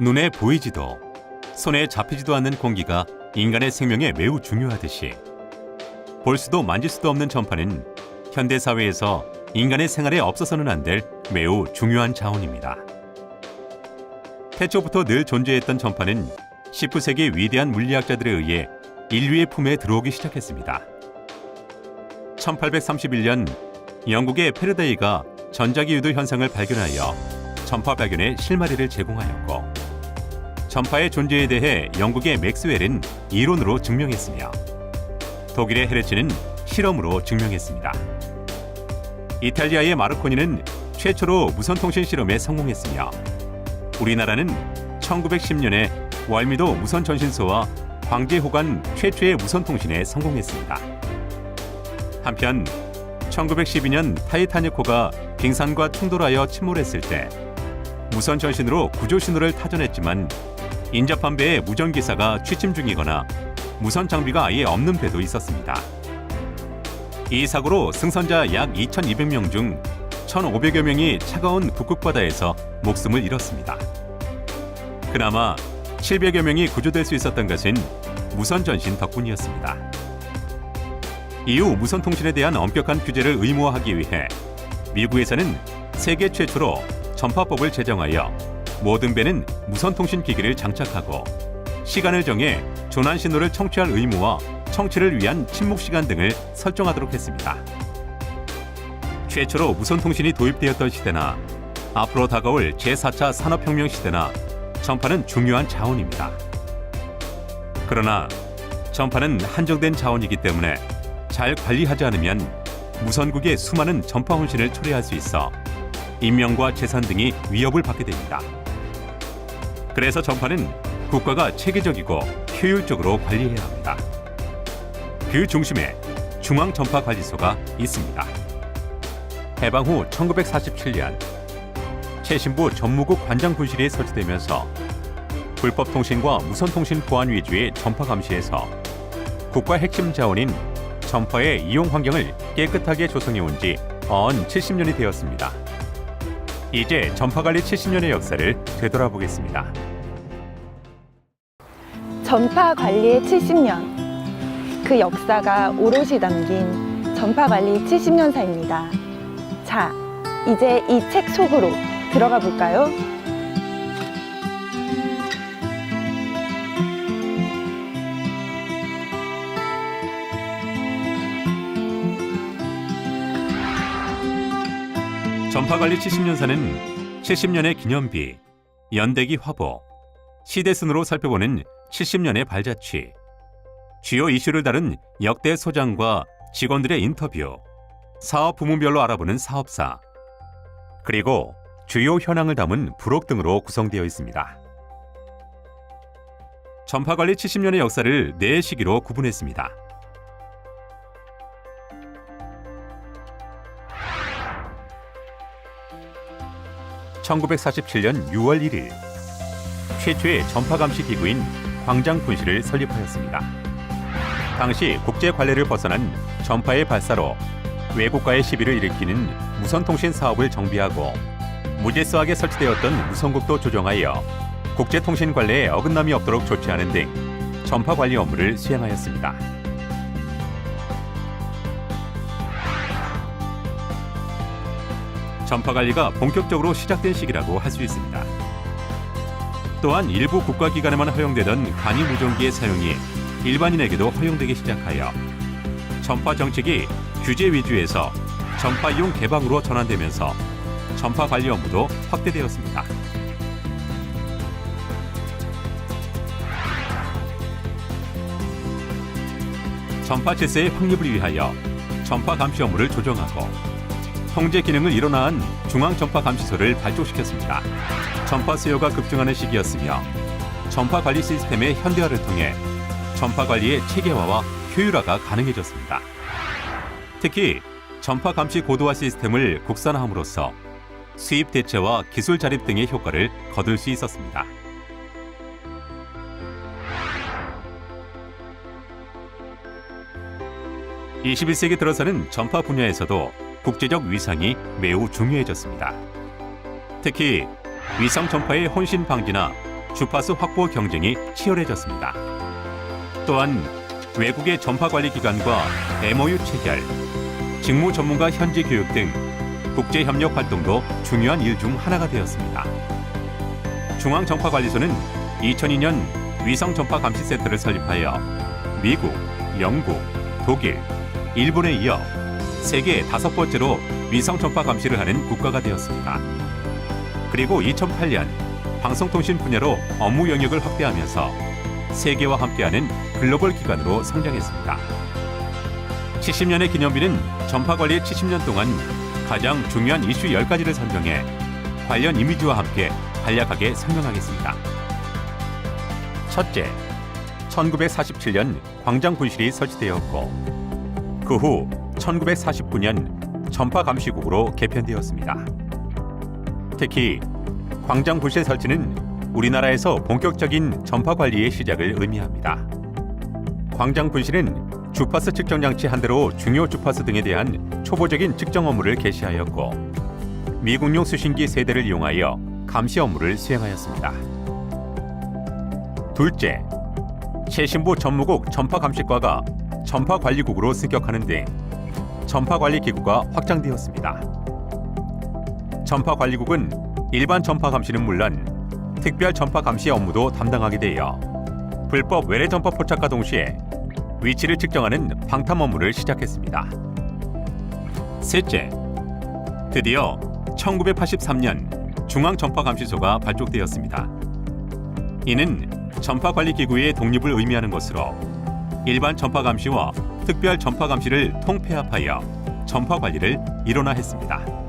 눈에 보이지도 손에 잡히지도 않는 공기가 인간의 생명에 매우 중요하듯이 볼 수도 만질 수도 없는 전파는 현대 사회에서 인간의 생활에 없어서는 안 될 매우 중요한 자원입니다. 태초부터 늘 존재했던 전파는 19세기 위대한 물리학자들에 의해 인류의 품에 들어오기 시작했습니다. 1831년 영국의 페르데이가 전자기 유도 현상을 발견하여 전파 발견의 실마리를 제공하였고 전파의 존재에 대해 영국의 맥스웰은 이론으로 증명했으며 독일의 헤르츠는 실험으로 증명했습니다. 이탈리아의 마르코니는 최초로 무선통신 실험에 성공했으며 우리나라는 1910년에 월미도 무선 전신소와 광제호간 최초의 무선통신에 성공했습니다. 한편 1912년 타이타닉호가 빙산과 충돌하여 침몰했을 때 무선 전신으로 구조 신호를 타전했지만 인접한 배에 무전 기사가 취침 중이거나 무선 장비가 아예 없는 배도 있었습니다. 이 사고로 승선자 약 2,200명 중 1,500여 명이 차가운 북극 바다에서 목숨을 잃었습니다. 그나마 700여 명이 구조될 수 있었던 것은 무선 전신 덕분이었습니다. 이후 무선 통신에 대한 엄격한 규제를 의무화하기 위해 미국에서는 세계 최초로 전파법을 제정하여 모든 배는 무선 통신 기기를 장착하고 시간을 정해 조난 신호를 청취할 의무와 청취를 위한 침묵 시간 등을 설정하도록 했습니다. 최초로 무선 통신이 도입되었던 시대나 앞으로 다가올 제4차 산업혁명 시대나 전파는 중요한 자원입니다. 그러나 전파는 한정된 자원이기 때문에 잘 관리하지 않으면 무선국의 수많은 전파 혼신을 초래할 수 있어 인명과 재산 등이 위협을 받게 됩니다. 그래서 전파는 국가가 체계적이고 효율적으로 관리해야 합니다. 그 중심에 중앙전파관리소가 있습니다. 해방 후 1947년 최신부 전무국 관장 분실이 설치되면서 불법 통신과 무선 통신 보안 위주의 전파 감시에서 국가 핵심 자원인 전파의 이용 환경을 깨끗하게 조성해 온지 어언 70년이 되었습니다. 이제 전파 관리 70년의 역사를 되돌아보겠습니다. 전파 관리의 70년. 그 역사가 오롯이 담긴 전파 관리 70년사입니다. 자, 이제 이 책 속으로 들어가 볼까요? 전파 관리 70년사는 70년의 기념비, 연대기 화보, 시대 순으로 살펴보는 70년의 발자취, 주요 이슈를 다룬 역대 소장과 직원들의 인터뷰, 사업 부문별로 알아보는 사업사, 그리고 주요 현황을 담은 부록 등으로 구성되어 있습니다. 전파 관리 70년의 역사를 네 시기로 구분했습니다. 1947년 6월 1일 최초의 전파 감시 기구인 광장 분실을 설립하였습니다. 당시 국제 관례를 벗어난 전파의 발사로 외국과의 시비를 일으키는 무선 통신 사업을 정비하고 무질서하게 설치되었던 무선국도 조정하여 국제 통신 관례에 어긋남이 없도록 조치하는 등 전파 관리 업무를 수행하였습니다. 전파 관리가 본격적으로 시작된 시기라고 할 수 있습니다. 또한 일부 국가기관에만 허용되던 간이 무전기의 사용이 일반인에게도 허용되기 시작하여 전파 정책이 규제 위주에서 전파 이용 개방으로 전환되면서 전파 관리 업무도 확대되었습니다. 전파 질서의 확립을 위하여 전파 감시 업무를 조정하고 통제 기능을 일어난 중앙전파 감시소를 발족시켰습니다. 전파 수요가 급증하는 시기였으며 전파 관리 시스템의 현대화를 통해 전파 관리의 체계화와 효율화가 가능해졌습니다. 특히 전파 감시 고도화 시스템을 국산화함으로써 수입 대체와 기술 자립 등의 효과를 거둘 수 있었습니다. (21세기) 들어서는 전파 분야에서도 국제적 위상이 매우 중요해졌습니다. 특히 위성 전파의 혼신 방지나 주파수 확보 경쟁이 치열해졌습니다. 또한 외국의 전파 관리 기관과 MOU 체결, 직무 전문가 현지 교육 등 국제 협력 활동도 중요한 일 중 하나가 되었습니다. 중앙 전파 관리소는 2002년 위성 전파 감시 센터를 설립하여 미국, 영국, 독일, 일본에 이어 세계 다섯 번째로 위성 전파 감시를 하는 국가가 되었습니다. 그리고 2008년 방송통신 분야로 업무 영역을 확대하면서 세계와 함께하는 글로벌 기관으로 성장했습니다. 70년의 기념비는 전파 관리 70년 동안 가장 중요한 이슈 10가지를 선정해 관련 이미지와 함께 간략하게 설명하겠습니다. 첫째, 1947년 광장 분실이 설치되었고 그 후 1949년 전파 감시국으로 개편되었습니다. 특히 광장 분실 설치는 우리나라에서 본격적인 전파 관리의 시작을 의미합니다. 광장 분실은 주파수 측정 장치 한 대로 중요 주파수 등에 대한 초보적인 측정 업무를 개시하였고 미국용 수신기 세 대를 이용하여 감시 업무를 수행하였습니다. 둘째, 최신부 전무국 전파 감시과가 전파 관리국으로 승격하는 등 전파관리기구가 확장되었습니다. 전파관리국은 일반 전파 감시는 물론 특별 전파 감시 업무도 담당하게 되어 불법 외래 전파 포착과 동시에 위치를 측정하는 방탐 업무를 시작했습니다. 셋째, 드디어 1983년 중앙전파감시소가 발족되었습니다. 이는 전파관리기구의 독립을 의미하는 것으로 일반 전파 감시와 특별 전파 감시를 통폐합하여 전파 관리를 일원화했습니다.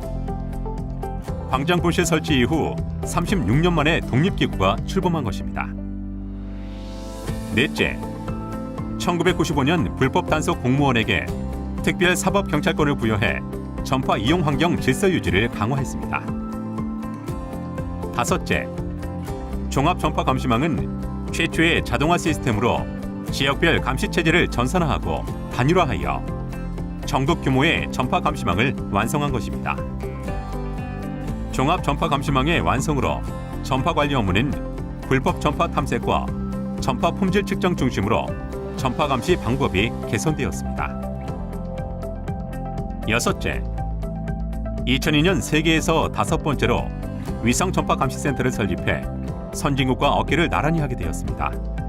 광장분실 설치 이후 36년 만에 독립기구가 출범한 것입니다. 넷째, 1995년 불법 단속 공무원에게 특별 사법 경찰권을 부여해 전파 이용 환경 질서 유지를 강화했습니다. 다섯째, 종합 전파 감시망은 최초의 자동화 시스템으로 지역별 감시 체제를 전산화하고 단일화하여 전국 규모의 전파 감시망을 완성한 것입니다. 종합 전파 감시망의 완성으로 전파 관리 업무는 불법 전파 탐색과 전파 품질 측정 중심으로 전파 감시 방법이 개선되었습니다. 여섯째, 2002년 세계에서 다섯 번째로 위성 전파 감시 센터를 설립해 선진국과 어깨를 나란히 하게 되었습니다.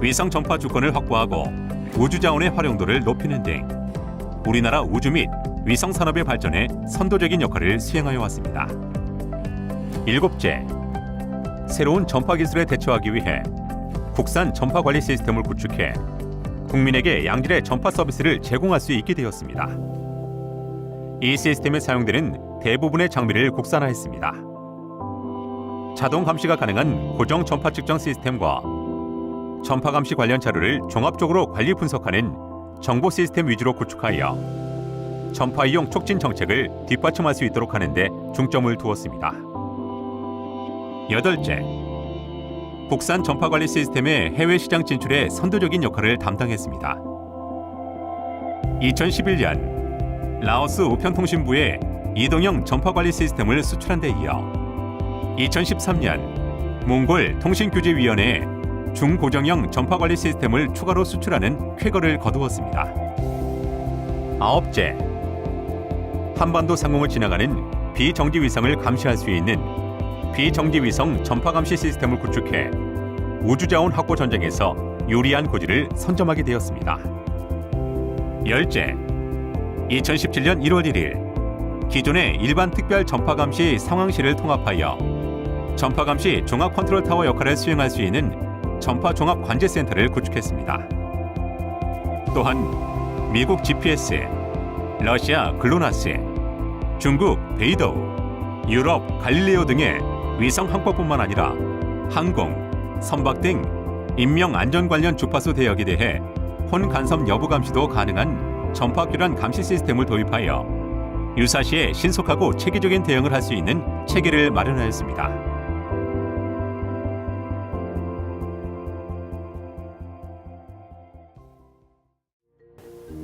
위성 전파 주권을 확보하고 우주 자원의 활용도를 높이는 등 우리나라 우주 및 위성 산업의 발전에 선도적인 역할을 수행하여 왔습니다. 일곱째, 새로운 전파 기술에 대처하기 위해 국산 전파 관리 시스템을 구축해 국민에게 양질의 전파 서비스를 제공할 수 있게 되었습니다. 이 시스템에 사용되는 대부분의 장비를 국산화했습니다. 자동 감시가 가능한 고정 전파 측정 시스템과 전파 감시 관련 자료를 종합적으로 관리 분석하는 정보 시스템 위주로 구축하여 전파 이용 촉진 정책을 뒷받침할 수 있도록 하는 데 중점을 두었습니다. 여덟째, 국산 전파 관리 시스템의 해외 시장 진출에 선도적인 역할을 담당했습니다. 2011년 라오스 우편통신부에 이동형 전파 관리 시스템을 수출한 데 이어 2013년 몽골 통신규제위원회에 중고정형 전파 관리 시스템을 추가로 수출하는 쾌거를 거두었습니다. 아홉째, 한반도 상공을 지나가는 비정지 위성을 감시할 수 있는 비정지 위성 전파 감시 시스템을 구축해 우주자원 확보 전쟁에서 유리한 고지를 선점하게 되었습니다. 열째, 2017년 1월 1일 기존의 일반 특별 전파 감시 상황실을 통합하여 전파 감시 종합 컨트롤 타워 역할을 수행할 수 있는 전파 종합 관제 센터를 구축했습니다. 또한 미국 GPS, 러시아 글로나스, 중국 베이더우, 유럽 갈릴레오 등의 위성 항법뿐만 아니라 항공, 선박 등 인명 안전 관련 주파수 대역에 대해 혼 간섭 여부 감시도 가능한 전파 교란 감시 시스템을 도입하여 유사시에 신속하고 체계적인 대응을 할 수 있는 체계를 마련하였습니다.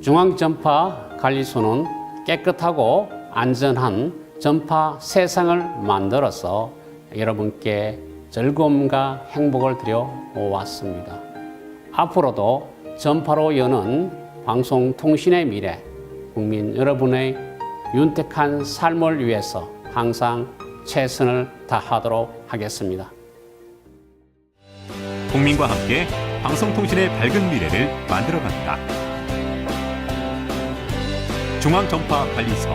중앙전파 관리소는 깨끗하고 안전한 전파 세상을 만들어서 여러분께 즐거움과 행복을 드려 왔습니다. 앞으로도 전파로 여는 방송통신의 미래, 국민 여러분의 윤택한 삶을 위해서 항상 최선을 다하도록 하겠습니다. 국민과 함께 방송통신의 밝은 미래를 만들어갑니다. 중앙전파관리소